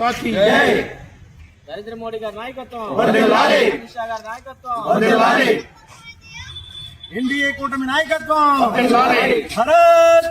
Party Narendra Modi గారి నాయకత్వం వర్ధిల్లాలి. అమిత్ షా గారి నాయకత్వం వర్ధిల్లాలి. ఎన్డీఏ కూటమి నాయకత్వం వర్ధిల్లాలి. భారత్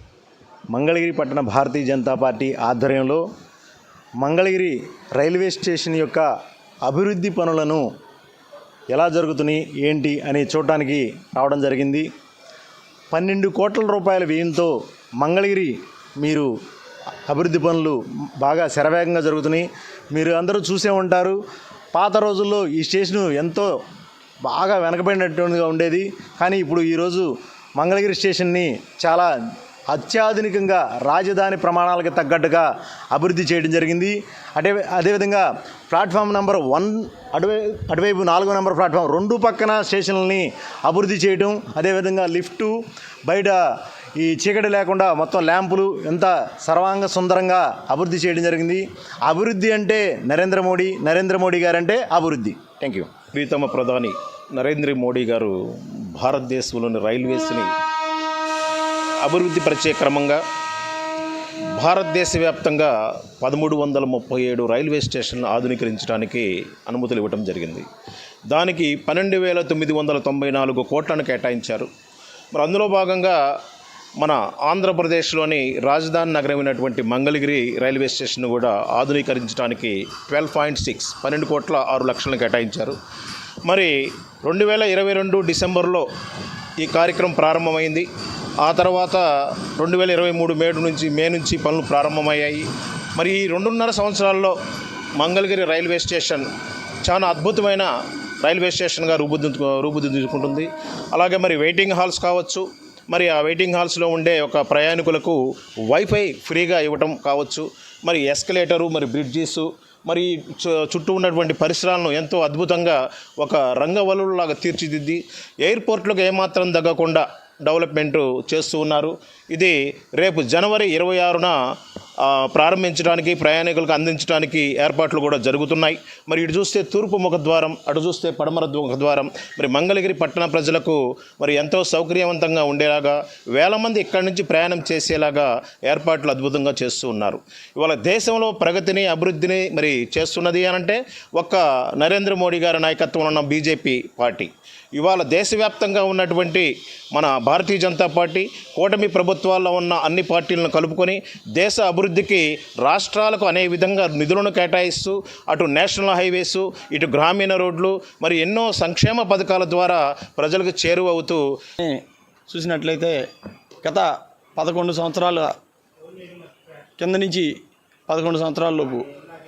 మంగళగిరి పట్టణ భారతీయ జనతా పార్టీ ఆధ్వర్యంలో మంగళగిరి రైల్వే స్టేషన్ యొక్క అభివృద్ధి పనులను ఎలా జరుగుతున్నాయి ఏంటి అని చూడటానికి రావడం జరిగింది. పన్నెండు కోట్ల రూపాయల వ్యయంతో మంగళగిరి మీరు అభివృద్ధి పనులు బాగా శరవేగంగా జరుగుతున్నాయి. మీరు అందరూ చూసే ఉంటారు. పాత రోజుల్లో ఈ స్టేషను ఎంతో బాగా వెనకబడినట్టుగా ఉండేది. కానీ ఇప్పుడు ఈరోజు మంగళగిరి స్టేషన్ని చాలా అత్యాధునికంగా రాజధాని ప్రమాణాలకు తగ్గట్టుగా అభివృద్ధి చేయడం జరిగింది. అదే అదేవిధంగా ప్లాట్ఫామ్ నెంబర్ వన్ అటువై అటువైపు నాలుగో నెంబర్ ప్లాట్ఫామ్ రెండు పక్కన స్టేషన్లని అభివృద్ధి చేయడం అదేవిధంగా లిఫ్టు బయట ఈ చీకటి లేకుండా మొత్తం ల్యాంపులు ఎంత సర్వాంగ సుందరంగా అభివృద్ధి చేయడం జరిగింది. అభివృద్ధి అంటే నరేంద్ర మోడీ నరేంద్ర మోడీ గారంటే అభివృద్ధి. థ్యాంక్ యూ ప్రీతమ ప్రధాని నరేంద్ర మోడీ గారు భారతదేశంలోని రైల్వేస్ని అభివృద్ధి పరిచే క్రమంగా భారతదేశ వ్యాప్తంగా పదమూడు వందల ముప్పై ఏడు రైల్వే స్టేషన్లు ఆధునీకరించడానికి అనుమతులు ఇవ్వటం జరిగింది. దానికి పన్నెండు వేల తొమ్మిది వందల తొంభై నాలుగు కోట్లను కేటాయించారు. మరి అందులో భాగంగా మన ఆంధ్రప్రదేశ్లోని రాజధాని నగరమైనటువంటి మంగళగిరి రైల్వే స్టేషన్ కూడా ఆధునీకరించడానికి ట్వెల్వ్ పాయింట్ సిక్స్ పన్నెండు కోట్ల ఆరు లక్షలను కేటాయించారు. మరి రెండు వేల ఇరవై రెండు డిసెంబర్లో ఈ కార్యక్రమం ప్రారంభమైంది. ఆ తర్వాత రెండు వేల ఇరవై మూడు మే నుంచి మే నుంచి పనులు ప్రారంభమయ్యాయి. మరి ఈ రెండున్నర సంవత్సరాల్లో మంగళగిరి రైల్వే స్టేషన్ చాలా అద్భుతమైన రైల్వే స్టేషన్గా రూపుదిద్దు రూపుదిద్దుకుంటుంది. అలాగే మరి వెయిటింగ్ హాల్స్ కావచ్చు మరి ఆ వెయిటింగ్ హాల్స్లో ఉండే ఒక ప్రయాణికులకు వైఫై ఫ్రీగా ఇవ్వటం కావచ్చు మరి ఎస్కలేటరు మరి బ్రిడ్జెస్ మరి చు- చుట్టూ ఉన్నటువంటి పరిసరాలను ఎంతో అద్భుతంగా ఒక రంగవల్లులాగా తీర్చిదిద్ది. ఎయిర్పోర్ట్లకు ఏమాత్రం తగ్గకుండా డెవలప్మెంట్ చేస్తూ ఉన్నారు. ఇది రేపు జనవరి ఇరవై ఆరున ప్రారంభించడానికి ప్రయాణికులకు అందించడానికి ఏర్పాట్లు కూడా జరుగుతున్నాయి. మరి ఇటు చూస్తే తూర్పు ముఖద్వారం అటు చూస్తే పడమర ముఖద్వారం. మరి మంగళగిరి పట్టణ ప్రజలకు మరి ఎంతో సౌకర్యవంతంగా ఉండేలాగా వేల మంది ఇక్కడి నుంచి ప్రయాణం చేసేలాగా ఏర్పాట్లు అద్భుతంగా చేస్తూ ఉన్నారు. ఇవాళ దేశంలో ప్రగతిని అభివృద్ధిని మరి చేస్తున్నది అనంటే ఒక్క నరేంద్ర మోడీ గారి నాయకత్వంలో ఉన్న బీజేపీ పార్టీ. ఇవాళ దేశవ్యాప్తంగా ఉన్నటువంటి మన భారతీయ జనతా పార్టీ కూటమి ప్రభుత్వాల్లో ఉన్న అన్ని పార్టీలను కలుపుకొని దేశ అభివృద్ధికి రాష్ట్రాలకు అనే విధంగా నిధులను కేటాయిస్తూ అటు నేషనల్ హైవేస్ ఇటు గ్రామీణ రోడ్లు మరి ఎన్నో సంక్షేమ పథకాల ద్వారా ప్రజలకు చేరువవుతూ చూసినట్లయితే గత పదకొండు సంవత్సరాల కింద నుంచి పదకొండు సంవత్సరాలలోపు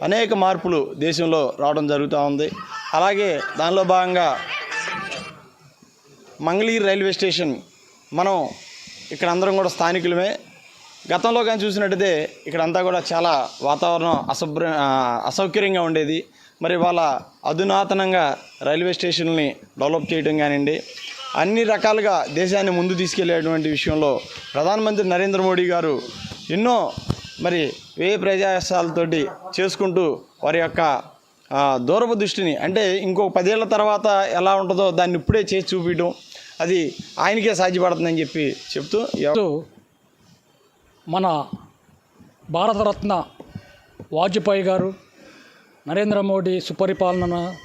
అనేక మార్పులు దేశంలో రావడం జరుగుతూ ఉంది. అలాగే దానిలో భాగంగా మంగళగిరి రైల్వే స్టేషన్ మనం ఇక్కడ అందరం కూడా స్థానికులమే. గతంలో కానీ చూసినట్టయితే ఇక్కడంతా కూడా చాలా వాతావరణం అశుభ్ర అసౌకర్యంగా ఉండేది. మరి వాళ్ళ అధునాతనంగా రైల్వే స్టేషన్ని డెవలప్ చేయడం కానివ్వండి అన్ని రకాలుగా దేశాన్ని ముందు తీసుకెళ్ళేటువంటి విషయంలో ప్రధానమంత్రి నరేంద్ర మోడీ గారు ఎన్నో మరి వ్యయ ప్రజాసాలతోటి చేసుకుంటూ వారి యొక్క దూరపు దృష్టిని అంటే ఇంకో పదేళ్ళ తర్వాత ఎలా ఉంటుందో దాన్ని ఇప్పుడే చేసి చూపించడం అది ఆయనకే సాధ్యపడుతుందని చెప్పి చెప్తూ ఎవ- మన భారతరత్న వాజ్పేయి గారు నరేంద్ర మోడీ సుపరిపాలన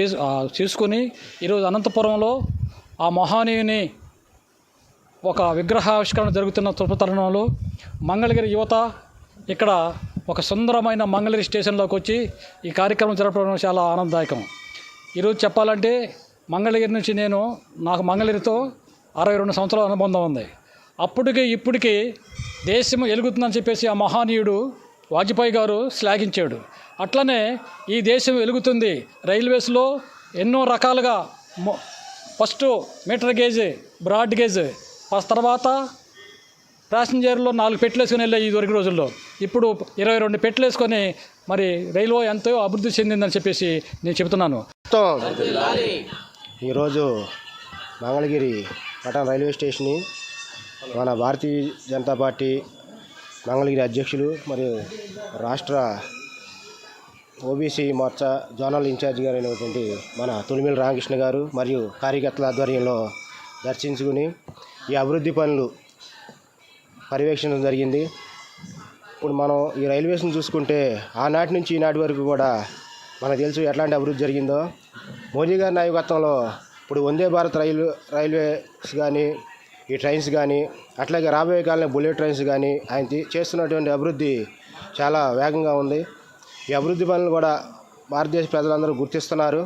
చేసు చేసుకొని ఈరోజు అనంతపురంలో ఆ మహానీయుని ఒక విగ్రహావిష్కరణ జరుగుతున్న తృపతరుణంలో మంగళగిరి యువత ఇక్కడ ఒక సుందరమైన మంగళగిరి స్టేషన్లోకి వచ్చి ఈ కార్యక్రమం జరపడం చాలా ఆనందదాయకం. ఈరోజు చెప్పాలంటే మంగళగిరి నుంచి నేను నాకు మంగళగిరితో అరవై రెండు సంవత్సరాల అనుబంధం ఉంది. అప్పటికి ఇప్పటికి దేశం వెలుగుతుందని చెప్పేసి ఆ మహానీయుడు వాజ్పేయి గారు శ్లాఘించాడు. అట్లనే ఈ దేశం వెలుగుతుంది రైల్వేస్లో ఎన్నో రకాలుగా first meter gauge broad gauge తర్వాత ప్యాసింజర్లో నాలుగు పెట్లు వేసుకొని వెళ్ళే ఈ దొరికి రోజుల్లో. ఇప్పుడు ఇరవై రెండు పెట్లు వేసుకొని మరి రైల్వే ఎంతో అభివృద్ధి చెందిందని చెప్పేసి నేను చెబుతున్నాను. ఈరోజు మంగళగిరి పట్టణ రైల్వే స్టేషన్ మన భారతీయ జనతా పార్టీ మంగళగిరి అధ్యక్షులు మరియు రాష్ట్ర ఓబీసీ మోర్చా జోనల్ ఇన్ఛార్జ్ గారు అయినటువంటి మన తొలిమిల రామకృష్ణ గారు మరియు కార్యకర్తల ఆధ్వర్యంలో దర్శించుకుని ఈ అభివృద్ధి పనులు పర్యవేక్షించడం జరిగింది. ఇప్పుడు మనం ఈ రైల్వేస్ని చూసుకుంటే ఆనాటి నుంచి ఈనాటి వరకు కూడా మనకు తెలుసు ఎట్లాంటి అభివృద్ధి జరిగిందో. మోదీ గారి నాయకత్వంలో ఇప్పుడు వందే భారత్ రైలు రైల్వేస్ కానీ ఈ ట్రైన్స్ కానీ అట్లాగే రాబోయే కాలంలో బుల్లెట్ ట్రైన్స్ కానీ ఆయన చేస్తున్నటువంటి అభివృద్ధి చాలా వేగంగా ఉంది. ఈ అభివృద్ధి పనులు కూడా భారతదేశ ప్రజలందరూ గుర్తిస్తున్నారు.